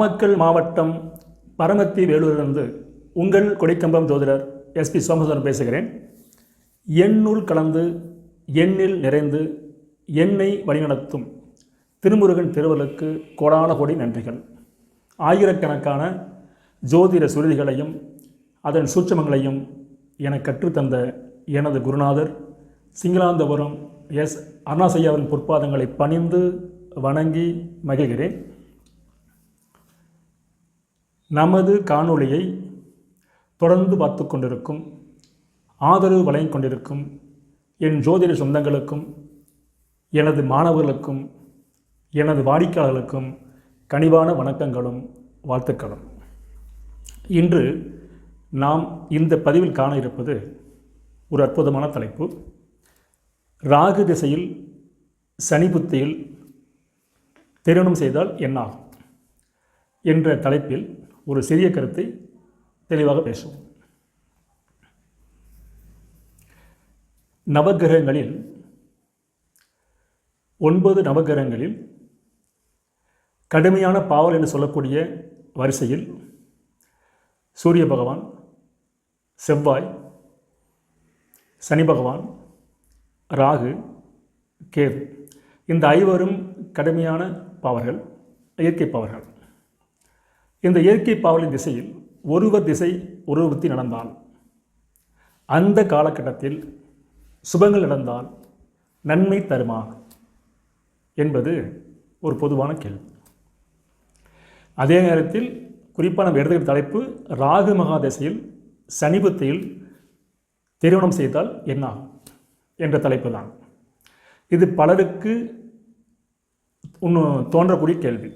நாமக்கல் மாவட்டம் பரமத்தி வேலூரிலிருந்து உங்கள் கொடிக்கம்பம் ஜோதிடர் எஸ்பி சோமசுந்தரன் பேசுகிறேன். எண்ணுள் கலந்து எண்ணில் நிறைந்து எண்ணெய் வழிநடத்தும் திருமுருகன் திருவலுக்கு கோடான கோடி நன்றிகள். ஆயிரக்கணக்கான ஜோதிட சுருதிகளையும் அதன் சூட்சமங்களையும் என கற்றுத்தந்த எனது குருநாதர் சிங்களாந்தபுரம் எஸ் அருணாசையாவின் பொற்பாதங்களை பணிந்து வணங்கி மகிழ்கிறேன். நமது காணொளியை தொடர்ந்து பார்த்து கொண்டிருக்கும் ஆதரவு வழங்கிக் கொண்டிருக்கும் என் ஜோதிட சொந்தங்களுக்கும் எனது மாணவர்களுக்கும் எனது வாடிக்கையாளர்களுக்கும் கனிவான வணக்கங்களும் வாழ்த்துக்களும். இன்று நாம் இந்த பதிவில் காண இருப்பது ஒரு அற்புதமான தலைப்பு. ராகு திசையில் சனி புத்தியில் திருமணம் செய்தால் என்னாகும் என்ற தலைப்பில் ஒரு சிறிய கருத்தை தெளிவாக பேசுவோம். நவகிரகங்களில் ஒன்பது நவகிரகங்களில் கடுமையான பாவல் என்று சொல்லக்கூடிய வரிசையில் சூரிய பகவான் செவ்வாய் சனி பகவான் ராகு கேது. இந்த ஐவரும் கடுமையான பாவர்கள் இயற்கை பாவர்கள். இந்த இயற்கை பாவலின் திசையில் ஒருவர் திசை ஒருவத்தி நடந்தால் அந்த காலகட்டத்தில் சுபங்கள் நடந்தால் நன்மை தருமா என்பது ஒரு பொதுவான கேள்வி. அதே நேரத்தில் குறிப்பாக நம்ம எடுத்துக்கிற தலைப்பு ராகு மகாதசையில் சனிபுத்தியில் திருமணம் செய்தால் என்ன என்ற தலைப்பு தான் இது பலருக்கு இன்னும் தோன்றக்கூடிய கேள்வி.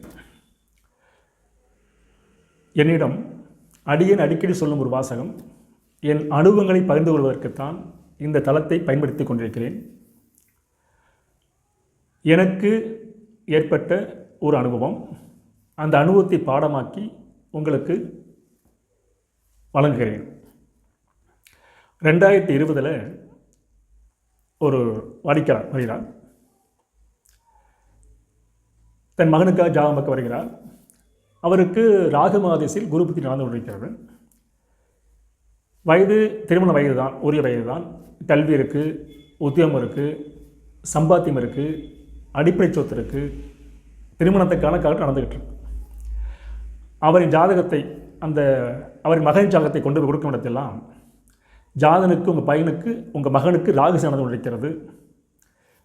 என்னிடம் அடியேன் அடிக்கடி சொல்லும் ஒரு வாசகம் என் அனுபவங்களை பகிர்ந்து கொள்வதற்குத்தான் இந்த தளத்தை பயன்படுத்தி கொண்டிருக்கிறேன். எனக்கு ஏற்பட்ட ஒரு அனுபவம். அந்த அனுபவத்தை பாடமாக்கி உங்களுக்கு வழங்குகிறேன். ரெண்டாயிரத்தி இருபதில் ஒரு வாடிக்கையாளர் வருகிறார். தன் மகனுக்காக ஜாதகம் பார்க்க வருகிறார். அவருக்கு ராகு மாதேசில் குரு புத்தி நடந்து கொண்டிருக்கிறது. வயது திருமண வயது தான் உரிய வயது தான் கல்வி இருக்குது உத்தியோகம் இருக்குது சம்பாத்தியம் இருக்குது அடிப்படை சொத்து இருக்குது திருமணத்துக்கான காலம் நடந்துக்கிட்டு இருக்கு. அவரின் ஜாதகத்தை அந்த அவரின் மகனின் ஜாதகத்தை கொண்டு போய் கொடுக்கும் இடத்தெல்லாம் ஜாதனுக்கு உங்கள் பையனுக்கு உங்கள் மகனுக்கு ராகு நடந்து கொண்டிருக்கிறது.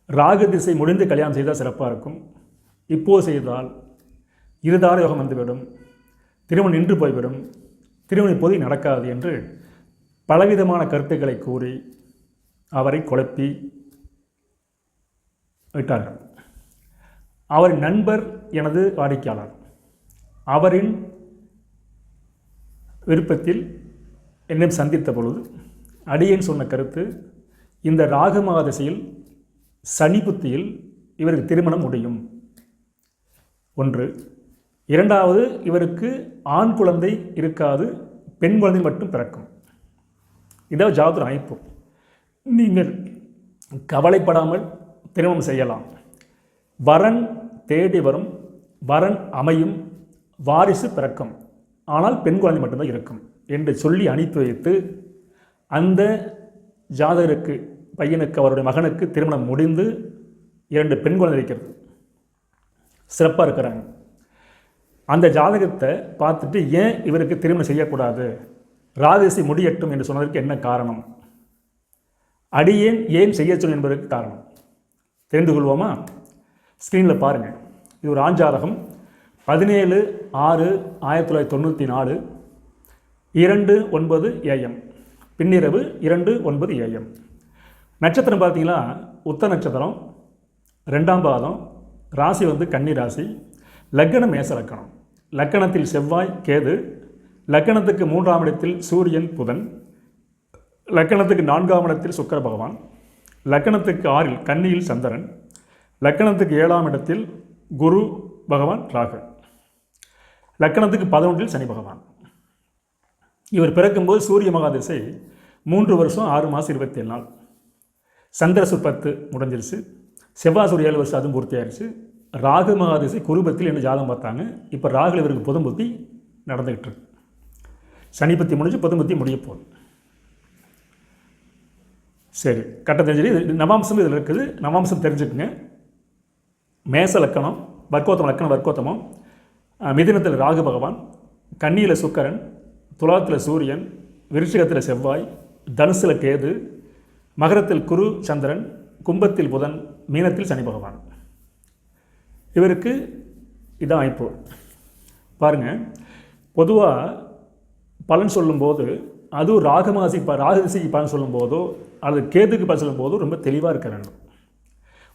ராகு திசை முடிந்து கல்யாணம் செய்தால் சிறப்பாக இருக்கும். இப்போது செய்தால் இருதார யோகம் வந்துவிடும் திருமணம் நின்று போய்விடும் திருமணம் இப்போது நடக்காது என்று பலவிதமான கருத்துக்களை கூறி அவரை குழப்பி விட்டார்கள். அவரின் நண்பர் எனது வாடிக்கையாளர். அவரின் விருப்பத்தில் என்னை சந்தித்த பொழுது அடியேன் சொன்ன கருத்து இந்த ராகுமாதசையில் சனி புத்தியில் இவருக்கு திருமணம் முடியும். ஒன்று இரண்டாவது இவருக்கு ஆண் குழந்தை இருக்காது பெண் குழந்தை மட்டும் பிறக்கும். இதாவது ஜாதக அமைப்பு. நீங்கள் கவலைப்படாமல் திருமணம் செய்யலாம். வரன் தேடி வரும் வரன் அமையும் வாரிசு பிறக்கும். ஆனால் பெண் குழந்தை மட்டும்தான் இருக்கும் என்று சொல்லி அனுப்பி வைத்து அந்த ஜாதகருக்கு பையனுக்கு அவருடைய மகனுக்கு திருமணம் முடிந்து இரண்டு பெண் குழந்தை இருக்கிறது. சிறப்பாக இருக்கிறாங்க. அந்த ஜாதகத்தை பார்த்துட்டு ஏன் இவருக்கு திருமணம் செய்யக்கூடாது? ராதேசி முடியட்டும் என்று சொன்னதற்கு என்ன காரணம்? அடியேன் ஏன் செய்ய சொன்ன என்பதற்கு காரணம். தெரிந்து கொள்வோமா? ஸ்க்ரீனில் பாருங்கள் இது ஒரு ஆஞ்சாதகம் பதினேழு ஆறு ஆயிரத்தி தொள்ளாயிரத்தி தொண்ணூற்றி நாலு இரண்டு ஒன்பது ஏஎம். பின்னிரவு இரண்டு ஒன்பது ஏஎம். நட்சத்திரம் பார்த்தீங்களா? உத்த நட்சத்திரம் ரெண்டாம் பாதம் ராசி வந்து கன்னி ராசி லக்னம் மேச லக்கணம். லக்கணத்தில் செவ்வாய் கேது. லக்கணத்துக்கு மூன்றாம் இடத்தில் சூரியன் புதன். லக்கணத்துக்கு நான்காம் இடத்தில் சுக்கர பகவான். லக்கணத்துக்கு ஆறில் கன்னியில் சந்திரன். லக்கணத்துக்கு ஏழாம் இடத்தில் குரு பகவான் ராகு. லக்கணத்துக்கு பதினொன்றில் சனி பகவான். இவர் பிறக்கும்போது சூரிய மகாதிசை மூன்று வருஷம் ஆறு மாதம் இருபத்தி ஏழு நாள். சந்திர சுற்பத்து முடிஞ்சிருச்சு. செவ்வாய் சூரிய ஏழு வருஷம் அதுவும் பூர்த்தி ஆயிடுச்சு ராகு மகாதிசை குருபத்தில் என்ன ஜாதகம் பார்த்தாங்க? இப்போ ராகுல இவருக்கு புதம்புத்தி நடந்துக்கிட்டு இருக்கு. சனிபத்தி முடிஞ்சு புதம்புத்தி முடிய போகுது. சரி கட்ட தெரிஞ்சது இது நவாம்சம் இதில் இருக்குது. நவாம்சம் தெரிஞ்சுக்குங்க. மேச லக்கணம் வர்க்கோத்தம் லக்கணம் வர்க்கோத்தமம். மிதினத்தில் ராகு பகவான் கன்னியில் சுக்கரன் துலாத்தில் சூரியன் விருச்சிகத்தில் செவ்வாய் தனுசில் கேது மகரத்தில் குரு சந்திரன் கும்பத்தில் புதன் மீனத்தில் சனி பகவான். இவருக்கு இதான் அமைப்பு பாருங்கள் பொதுவாக பலன் சொல்லும்போது அதுவும் ராகமாசி ப ராகதிசைக்கு பலன் சொல்லும்போதோ அல்லது கேதுக்கு பலன் சொல்லும்போதோ ரொம்ப தெளிவாக இருக்க வேண்டும்.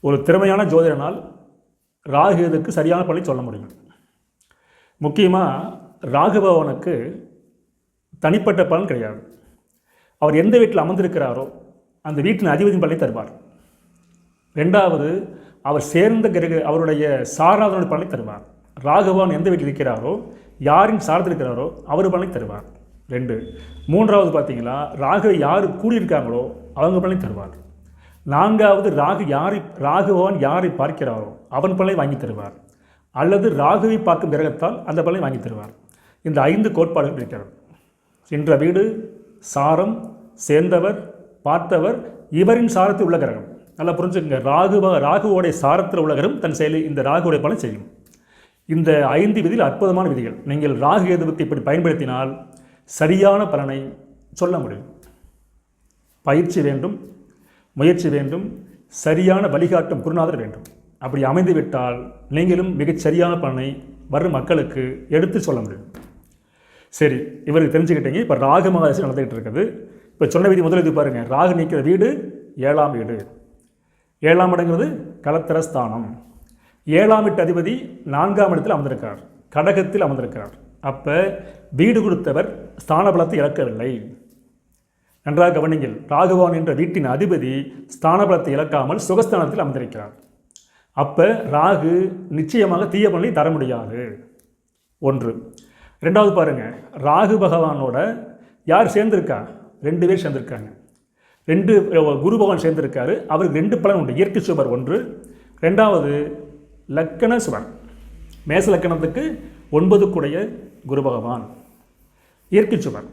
ஒரு திறமையான ஜோதிடனால் ராகுதுக்கு சரியான பலனை சொல்ல முடியும். முக்கியமாக ராகுபவனுக்கு தனிப்பட்ட பலன் கிடையாது. அவர் எந்த வீட்டில் அமர்ந்திருக்கிறாரோ அந்த வீட்டின் அதிபதியின் பலனை தருவார். ரெண்டாவது அவர் சேர்ந்த கிரக அவருடைய சாராதனுடைய பலனை தருவார். ராகவான் எந்த வீட்டில் இருக்கிறாரோ யாரின் சாரத்தில் இருக்கிறாரோ அவர் பலனை தருவார். ரெண்டு மூன்றாவது பார்த்தீங்களா ராகு யார் கூடியிருக்காங்களோ அவங்க பலனை தருவார். நான்காவது ராகு யாரை ராகுவான் யாரை பார்க்கிறாரோ அவன் பலனை வாங்கி தருவார். அல்லது ராகுவை பார்க்கும் கிரகத்தால் அந்த பலனை வாங்கி தருவார். இந்த ஐந்து கோட்பாடுகள் இருக்கிறது. என்ற வீடு சாரம் சேர்ந்தவர் பார்த்தவர் இவரின் சாரத்தில் உள்ள கிரகம். நல்லா புரிஞ்சுக்கங்க. ராகுவ ராகுவோடைய சாரத்தில் உலகரும் தன் செயலை இந்த ராகுவோடைய பலன் செய்யும். இந்த ஐந்து விதியில் அற்புதமான விதிகள். நீங்கள் ராகு எதுவுக்கு இப்படி பயன்படுத்தினால் சரியான பலனை சொல்ல முடியும். பயிற்சி வேண்டும் முயற்சி வேண்டும் சரியான வழிகாட்டும் குருநாதர் வேண்டும். அப்படி அமைந்துவிட்டால் நீங்களும் மிகச் சரியான பலனை வரும் மக்களுக்கு எடுத்து சொல்ல முடியும். சரி இவருக்கு தெரிஞ்சுக்கிட்டீங்க. இப்போ ராகு மகாதசி நடந்துகிட்டு இருக்குது. இப்போ சொன்ன விதி முதல் இது பாருங்கள் ராகு நிற்கிற வீடு ஏழாம் வீடு. ஏழாம் இடங்கிறது கலத்தர ஸ்தானம் ஏழாம் எட்டு அதிபதி நான்காம் இடத்தில் அமர்ந்திருக்கார் கடகத்தில் அமர்ந்திருக்கிறார். அப்போ வீடு கொடுத்தவர் ஸ்தான பலத்தை இழக்கவில்லை. நன்றாக கவனிங்கள் ராகுவான் என்ற வீட்டின் அதிபதி ஸ்தான பலத்தை இழக்காமல் சுகஸ்தானத்தில் அமர்ந்திருக்கிறார். அப்போ ராகு நிச்சயமாக தீய பலனை தர முடியாது. ஒன்று. ரெண்டாவது பாருங்க ராகு பகவானோட யார் சேர்ந்திருக்கா? ரெண்டு பேர் சேர்ந்திருக்காங்க. ரெண்டு குரு பகவான் சேர்ந்திருக்காரு. அவருக்கு ரெண்டு பலன் உண்டு. இயற்கை சுபர் ஒன்று. ரெண்டாவது லக்கண சுபர் மேச லக்கணத்துக்கு ஒன்பதுக்குடைய குரு பகவான். இயற்கை சுபர்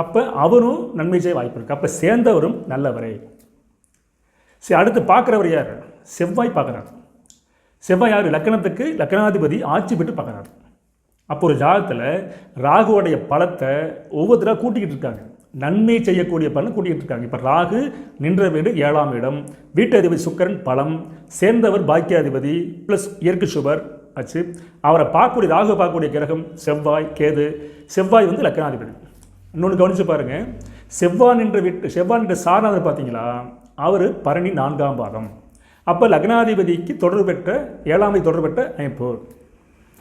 அப்போ அவரும் நன்மை செய்ய வாய்ப்பு இருக்குது அப்போ சேர்ந்தவரும் நல்லவரே. சரி அடுத்து பார்க்குறவர் யார்? செவ்வாய் பார்க்குறார். செவ்வாய் யார்? லக்கணத்துக்கு லக்கணாதிபதி ஆட்சி பெற்று பார்க்குறாரு. அப்போ ஒரு ஜாதகத்தில் ராகுவோடைய பலத்தை ஒவ்வொருத்தராக கூட்டிக்கிட்டு இருக்காங்க. நன்மை செய்யக்கூடிய பலன் கூட்டிகிட்டு இருக்காங்க இப்போ ராகு நின்ற வீடு ஏழாம் இடம். வீட்டதிபதி சுக்கரன் பலம். சேர்ந்தவர் பாக்கியாதிபதி ப்ளஸ் இயற்கை சுபர் ஆச்சு. அவரை பார்க்கக்கூடிய ராகு பார்க்கக்கூடிய கிரகம் செவ்வாய் கேது. செவ்வாய் வந்து லக்னாதிபதி இன்னொன்று கவனிச்சு பாருங்கள் செவ்வாய் நின்ற வீட்டு செவ்வாய் நின்ற சாரநாதர் பார்த்தீங்களா? அவர் பரணி நான்காம் பாதம். அப்போ லக்னாதிபதிக்கு தொடர்பு பெற்ற ஏழாமை தொடர்பு பெற்ற அமைப்பு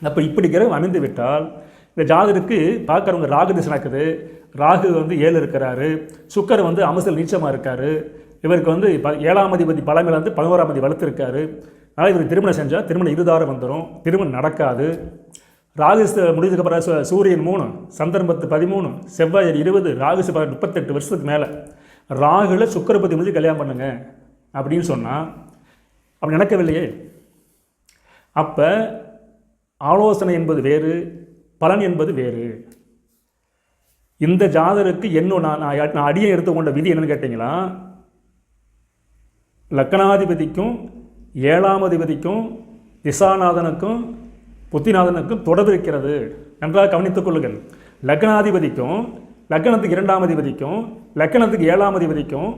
அப்போ இப்படி கிரகம் அமைந்து விட்டால் இந்த ஜாதருக்கு பார்க்குறவங்க ராகு திசை நடக்குது. ராகு வந்து ஏழு இருக்கிறாரு. சுக்கர் வந்து அமசல் நீச்சமாக இருக்காரு. இவருக்கு வந்து ப ஏழாம் அதிபதி பழமையில் வந்து பதினோராம் அதிபதி வளர்த்துருக்காரு. அதனால் இவர் திருமணம் செஞ்சால் திருமணம் இருதாரம் வந்துடும் திருமணம் நடக்காது. ராகுசு முடிஞ்சதுக்கப்புறம் சு- சூரியன் மூணு சந்தர்ப்பத்து பதிமூணு செவ்வாய் இருபது ராகுசு முப்பத்தெட்டு வருஷத்துக்கு மேலே. ராகுல சுக்கரபதி முடிஞ்சு கல்யாணம் பண்ணுங்க அப்படின்னு சொன்னால் அப்படி நடக்கவில்லையே. அப்போ ஆலோசனை என்பது வேறு பலன் என்பது வேறு. இந்த ஜாதருக்கு என்ன நான் நான் நான் அடியை எடுத்துக்கொண்ட விதி என்னன்னு கேட்டிங்களா? லக்கணாதிபதிக்கும் ஏழாம் அதிபதிக்கும் திசாநாதனுக்கும் புத்திநாதனுக்கும் தொடர்பு இருக்கிறது. நன்றாக கவனித்துக் கொள்ளுங்கள். லக்னாதிபதிக்கும் லக்கணத்துக்கு இரண்டாம் அதிபதிக்கும் லக்கணத்துக்கு ஏழாம் அதிபதிக்கும்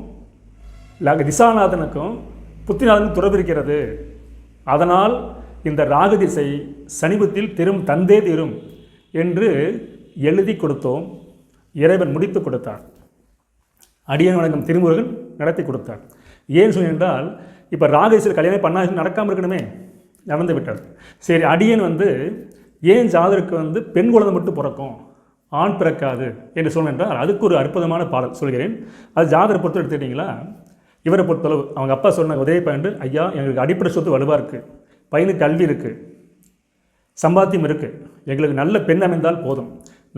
லக திசாநாதனுக்கும் புத்திநாதனுக்கும் தொடர்பு இருக்கிறது. அதனால் இந்த ராகு திசை சனிபத்தில் திரும் தந்தே தீரும். என்று எழுதி கொடுத்தோம். இறைவன் முடித்து கொடுத்தார். அடியன் வணங்கும் திருமுருகன் நடத்தி கொடுத்தார். ஏன் சொன்னால் இப்போ ராகேஸ்வர் கல்யாணம் பண்ணாது நடக்காமல் இருக்கணுமே? நடந்து விட்டார் சரி அடியன் வந்து ஏன் ஜாதருக்கு வந்து பெண் குழந்தை மட்டும் பிறக்கும்? ஆண் பிறக்காது என்று சொன்னென்றால் அதுக்கு ஒரு அற்புதமான பாடல் சொல்கிறேன். அது ஜாதரை பொறுத்த எடுத்துக்கிட்டிங்களா? இவரை பொறுத்தளவு. அவங்க அப்பா சொன்ன உதவி பாயிண்ட் ஐயா எங்களுக்கு அடிப்படை சொத்து வலுவாக இருக்குது பையனுக்கு கல்வி இருக்குது சம்பாத்தியம் இருக்குது எங்களுக்கு நல்ல பெண் அமைந்தால் போதும்.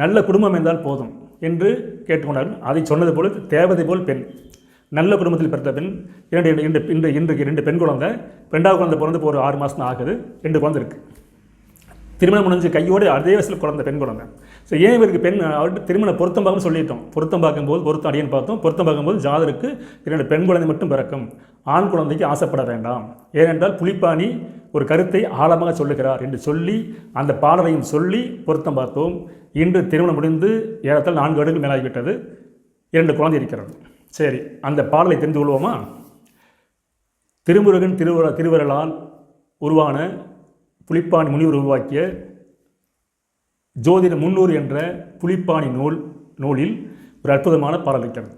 நல்ல குடும்பம் அமைந்தால் போதும் என்று கேட்டுக்கொண்டார்கள் அதை சொன்னது போல தேவதை போல் பெண். நல்ல குடும்பத்தில் பிறந்த பெண். இரண்டு இரண்டு இன்று இன்றைக்கு ரெண்டு பெண் குழந்தை. ரெண்டாவது குழந்தை பிறந்து இப்போ ஒரு ஆறு மாதம் தான் ஆகுது. ரெண்டு குழந்தை இருக்குது திருமணம் முடிஞ்சு கையோடு அதே வயசில் குழந்தை பெண் குழந்தை. ஸோ ஏன் இவருக்கு பெண் அவர்கிட்ட திருமண பொருத்தம் பார்க்கணும்னு சொல்லிட்டோம். பொருத்தம் பார்க்கும்போது பொருத்தம் அடியன்னு பார்த்தோம். பொருத்தம் பார்க்கும்போது ஜாதருக்கு இரண்டு பெண் குழந்தை மட்டும் பிறக்கும். ஆண் குழந்தைக்கு ஆசைப்பட வேண்டாம். ஏனென்றால் புலிப்பாணி ஒரு கருத்தை ஆழமாக சொல்லுகிறார் என்று சொல்லி அந்த பாடலையும் சொல்லி பொருத்தம் பார்த்தோம். இன்று திருமணம் முடிந்து ஏறத்தால் நான்கு அடுக்கு மேலாகிவிட்டது. இரண்டு குழந்தை இருக்கிறது. சரி அந்த பாடலை தெரிந்து கொள்வோமா? திருமுருகன் திருவர திருவருளால் உருவான புலிப்பாணி முனிவர் உருவாக்கிய ஜோதிட முன்னூறு என்ற புலிப்பாணி நூல் நூலில் ஒரு அற்புதமான பாடல் இருக்கிறது.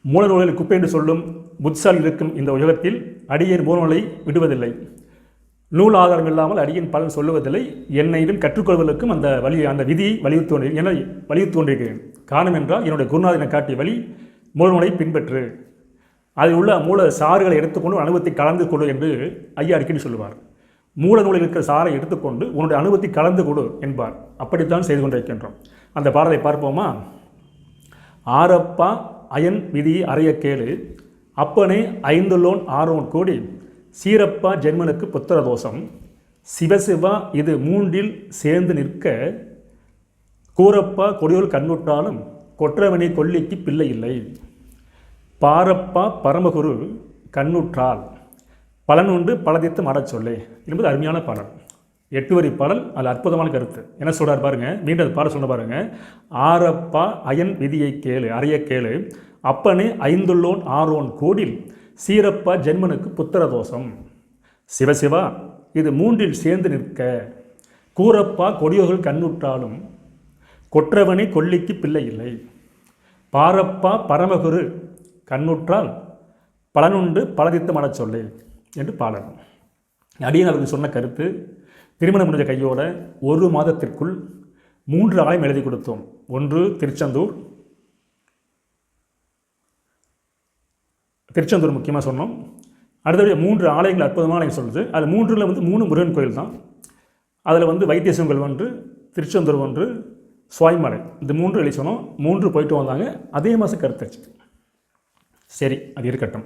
மூல நூலில் குப்பை என்று சொல்லும் புத்தால் இருக்கும் இந்த உலகத்தில் அடியேன் மூலநூலை விடுவதில்லை. நூல் ஆதாரம் இல்லாமல் அடியின் பலன் சொல்லுவதில்லை. என்னையிலும் கற்றுக்கொள்வதற்கும் அந்த வழி அந்த விதியை வலியுறுத்தி என வலியுறுத்தி கொண்டிருக்கிறேன் காரணம் என்றால் என்னுடைய குருநாதனை காட்டிய வழி மூலநூலை பின்பற்று. அதில் உள்ள மூல சாறுகளை எடுத்துக்கொண்டு அனுபவத்தை கலந்து கொடு என்று ஐயா அடிக்கடி சொல்லுவார். மூல நூலில் இருக்கிற சாரை எடுத்துக்கொண்டு உன்னுடைய அனுபவத்தை கலந்து கொடு என்பார். அப்படித்தான் செய்து கொண்டிருக்கின்றோம். அந்த பாடலை பார்ப்போமா? ஆரப்பா அயன் விதி அறைய கேளு. அப்பனே ஐந்துள்ளோன் ஆரோன் கோடி. சீரப்பா ஜென்மனுக்கு புத்திர தோஷம் சிவசிவா இது மூன்றில் சேர்ந்து நிற்க. கூரப்பா கொடியோல் கண்ணுற்றாலும் கொற்றவனை கொல்லிக்கு பிள்ளை இல்லை. பாரப்பா பரமகுரு கண்ணுற்றால். பலனுண்டு பலதித்து மாடச் சொல்லே. என்பது அருமையான பாடல். எட்டு வரி பாடல் அது அற்புதமான கருத்து. என்ன சொல்கிறார் பாருங்க மீண்டும் அது பாட சொன்ன பாருங்க. ஆரப்பா அயன் விதியை கேளு அறைய கேளு. அப்பனே ஐந்துள்ளோன் ஆரோன் கோடில் சீரப்பா ஜென்மனுக்கு புத்திர தோஷம் சிவசிவா இது மூன்றில் சேர்ந்து நிற்க. கூரப்பா கொடியோர்கள் கண்ணுற்றாலும் கொற்றவனை கொல்லிக்கு பிள்ளை இல்லை பாரப்பா பரமகுரு கண்ணுற்றால் பலனுண்டு பலதித்து மனச் சொல்லே என்று பாடல் அடியன் அவருக்கு சொன்ன கருத்து திருமணம் முடிஞ்ச கையோட ஒரு மாதத்திற்குள் மூன்று ஆலயம் எழுதி கொடுத்தோம். ஒன்று திருச்செந்தூர் திருச்செந்தூர் முக்கியமாக சொன்னோம். அடுத்தபடி மூன்று ஆலயங்கள் அற்புதமான ஆலயம் சொல்லுது. அது மூன்றில் வந்து மூணு முருகன் கோயில் தான். அதில் வந்து வைத்தியசிவங்கள் ஒன்று திருச்செந்தூர் ஒன்று சுவாய்மலை இந்த மூன்று எழுதி சொன்னோம். மூன்று போயிட்டு வந்தாங்க. அதே மாதம் கருத்தாச்சு. சரி அது இருக்கட்டும்.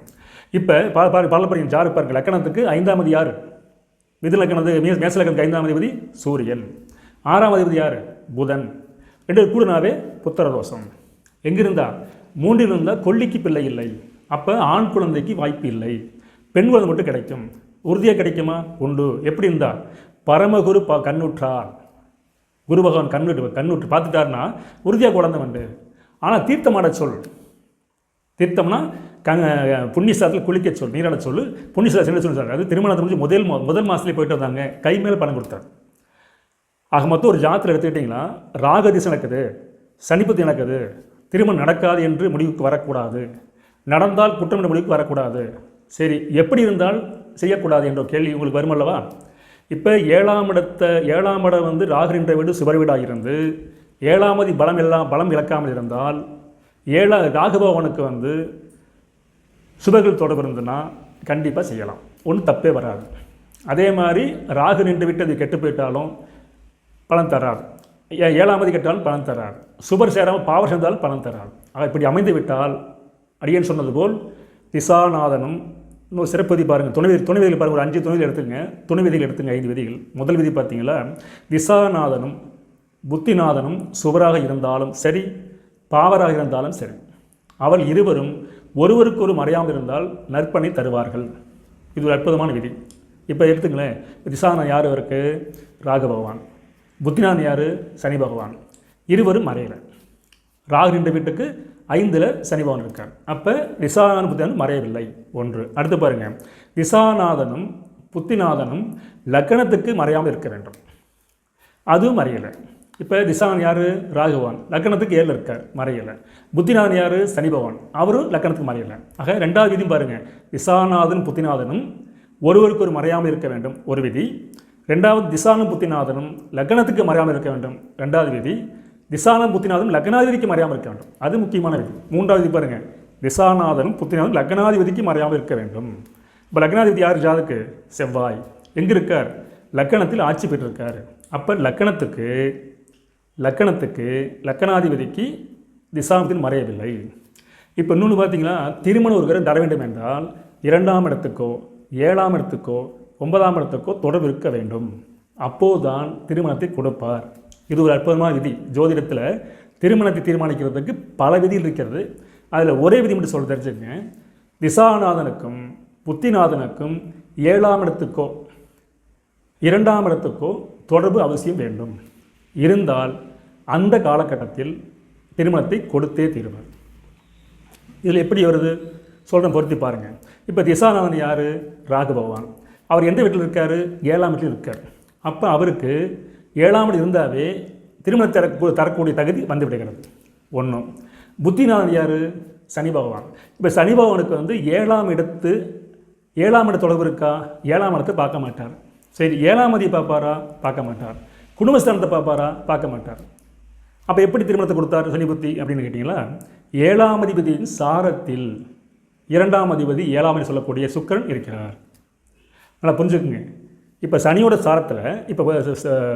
இப்போ பா பா பாலப்படியின் ஜாரு பாருங்க லக்கணத்துக்கு ஐந்தாமது யார்? மிது லக்கணத்துக்கு மே மேச லக்கணத்துக்கு ஐந்தாம் அதிபதி சூரியன். ஆறாம் அதிபதி யார்? புதன். ரெண்டு கூடுனாவே புத்திர தோஷம் எங்கிருந்தா? மூன்றில் இருந்தால் கொல்லிக்கு பிள்ளை இல்லை. அப்போ ஆண் குழந்தைக்கு வாய்ப்பு இல்லை. பெண் குழந்தை மட்டும் கிடைக்கும். உறுதியாக கிடைக்குமா? உண்டு. எப்படி இருந்தா? பரமகுரு ப கண்ணுற்றார். குரு பகவான் கண்ணுட்டு கண்ணுட்டு பார்த்துட்டாருன்னா உறுதியாக குழந்தை உண்டு. ஆனால் தீர்த்தமாட சொல். தீர்த்தம்னா கங்க புண்ணியஸ்தானத்தில் குளிக்க சொல் நீராட சொல். புண்ணியஸ்தானம் என்ன சொல்லி அது திருமணத்தை முடிஞ்சு முதல் மா- முதல் மாதத்துலேயே போயிட்டு வந்தாங்க. கை மேலே பணம் கொடுத்தார். ஆக மொத்தம் ஒரு ஜாத்திரை எடுத்துக்கிட்டிங்கன்னா ராகதிசை நடக்குது. சனிப்பத்தி நடக்குது. திருமணம் நடக்காது என்று முடிவுக்கு வரக்கூடாது. நடந்தால் குற்றம் என்ற முடிவுக்கு வரக்கூடாது. சரி எப்படி இருந்தால் செய்யக்கூடாது என்ற கேள்வி உங்களுக்கு வருமல்லவா இப்போ ஏழாம் இடத்த ஏழாம் இடம் வந்து ராகுகின்ற வீடு சுவர் வீடாக இருந்து ஏழாமதி பலம் எல்லாம் பலம் இழக்காமல் இருந்தால் ஏழா ராகுபவனுக்கு வந்து சுபர்கள் தொடர்பு இருந்துன்னா கண்டிப்பாக செய்யலாம். ஒன்றும் தப்பே வராது. அதே மாதிரி ராகு நின்று விட்டு அது கெட்டு போயிட்டாலும் பலன் தராது. ஏ- ஏழாமதி கெட்டாலும் பலன் தராது. சுபர் சேராமல் பாவர் சேர்ந்தாலும் பலன் தராது. ஆக இப்படி அமைந்து விட்டால் அடியன் சொன்னது போல் திசாநாதனும் இன்னொரு சிறப்பதி பாருங்கள் துணை விதி துணை விதிகள் பாருங்கள் ஒரு அஞ்சு துணை விதிகள் எடுத்துங்க. துணை விதிகள் எடுத்துங்க ஐந்து விதிகள். முதல் விதி பார்த்தீங்களா? திசாநாதனும் புத்திநாதனும் சுவராக இருந்தாலும் சரி பாவராக இருந்தாலும் சரி அவள் இருவரும் ஒருவருக்கொரு மறையாமல் இருந்தால் நற்பணி தருவார்கள். இது ஒரு அற்புதமான விதி. இப்போ எடுத்துங்களேன் திசானம் யார் இவருக்கு? ராக பகவான். புத்தினான் யார்? சனி பகவான். இருவரும் மறையலை. ராகு ரெண்டு வீட்டுக்கு ஐந்தில் சனி பகவான் இருக்கார். அப்போ திசாநாதன் புத்தினான் மறையவில்லை. ஒன்று. அடுத்து பாருங்கள் திசாநாதனும் புத்திநாதனும் லக்கணத்துக்கு மறையாமல் இருக்க வேண்டும். அதுவும் மறையலை. இப்போ திசான் யார்? ராகவான் லக்கணத்துக்கு ஏழில் இருக்கார். மறையலை. புத்திநாதன் யார்? சனி பகவான். அவரும் லக்கணத்துக்கு மறையலை. ஆக ரெண்டாவது விதியும் பாருங்கள் திசாநாதன் புத்திநாதனும் ஒருவருக்கு ஒரு மறையாமல் இருக்க வேண்டும். ஒரு விதி. ரெண்டாவது திசானும் புத்திநாதனும் லக்னத்துக்கு மறையாமல் இருக்க வேண்டும். ரெண்டாவது விதி. திசானம் புத்திநாதனும் லக்னாதிபதிக்கு மறையாமல் இருக்க வேண்டும். அது முக்கியமான விதி மூன்றாவது பாருங்க. பாருங்கள் திசாநாதனும் புத்திநாதனும் லக்னாதிபதிக்கு மறையாமல் இருக்க வேண்டும். இப்போ லக்னாதிபதி யார்? ஜாதுக்கு. செவ்வாய். எங்கே இருக்கார்? லக்கணத்தில் ஆட்சி பெற்றிருக்கார். அப்போ லக்கணத்துக்கு லக்கணத்துக்கு லக்கணாதிபதிக்கு திசாமத்தின் மறையவில்லை. இப்போ இன்னொன்று பார்த்தீங்கன்னா திருமணம் ஒருவரை தர வேண்டும் என்றால் இரண்டாம் இடத்துக்கோ ஏழாம் இடத்துக்கோ ஒன்பதாம் இடத்துக்கோ தொடர்பு இருக்க வேண்டும். அப்போதுதான் திருமணத்தை கொடுப்பார். இது ஒரு அற்புதமான விதி. ஜோதிடத்தில் திருமணத்தை தீர்மானிக்கிறதுக்கு பல விதிகள் இருக்கிறது. அதில் ஒரே விதி மட்டும் சொல்ல தெரிஞ்சுங்க திசாநாதனுக்கும் புத்திநாதனுக்கும் ஏழாம் இடத்துக்கோ இரண்டாம் இடத்துக்கோ தொடர்பு அவசியம் வேண்டும். இருந்தால் அந்த காலகட்டத்தில் திருமணத்தை கொடுத்தே தீருவார். இதில் எப்படி வருது? சொல்கிறேன் பொருத்தி பாருங்கள் இப்போ திசாநாதன் யார்? ராகு பகவான். அவர் எந்த வீட்டில் இருக்கார்? ஏழாம் வீட்டில் இருக்கார். அப்போ அவருக்கு ஏழாம் இருந்தாவே திருமணம் தர தரக்கூடிய தகுதி வந்து விடுகிறது ஒன்றும் புத்திநாதன் யார்? சனி பகவான். இப்போ சனி பகவானுக்கு வந்து ஏழாம் இடத்து ஏழாம் இட தொடர்பு இருக்கா? ஏழாம் இடத்தை பார்க்க மாட்டார். சரி ஏழாம் அதியை பார்ப்பாரா? பார்க்க மாட்டார். குடும்பஸ்தானத்தை பார்ப்பாரா? பார்க்க மாட்டார். அப்போ எப்படி திருமணத்தை கொடுத்தார் சனி புத்தி அப்படின்னு கேட்டிங்களா? ஏழாம் அதிபதியின் சாரத்தில் இரண்டாம் அதிபதி ஏழாம் சொல்லக்கூடிய சுக்கிரன் இருக்கிறார். நல்லா புரிஞ்சுக்குங்க. இப்போ சனியோட சாரத்தில் இப்போ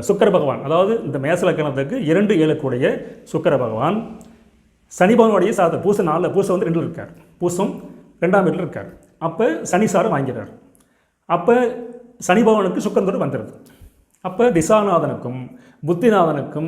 சுக்கர பகவான் அதாவது இந்த மேசலக்கணத்துக்கு இரண்டு ஏழுக்குடைய சுக்கர பகவான். சனி பகவானுடைய சாரத்தை பூசம் நாலில் பூசம் வந்து ரெண்டில் இருக்கார். பூசம் ரெண்டாம் வீட்டில் இருக்கார். அப்போ சனி சாரம் வாங்கிறார் அப்போ சனி பகவானுக்கு சுக்கரந்தோடு வந்துடுது அப்போ திசாநாதனுக்கும் புத்திநாதனுக்கும்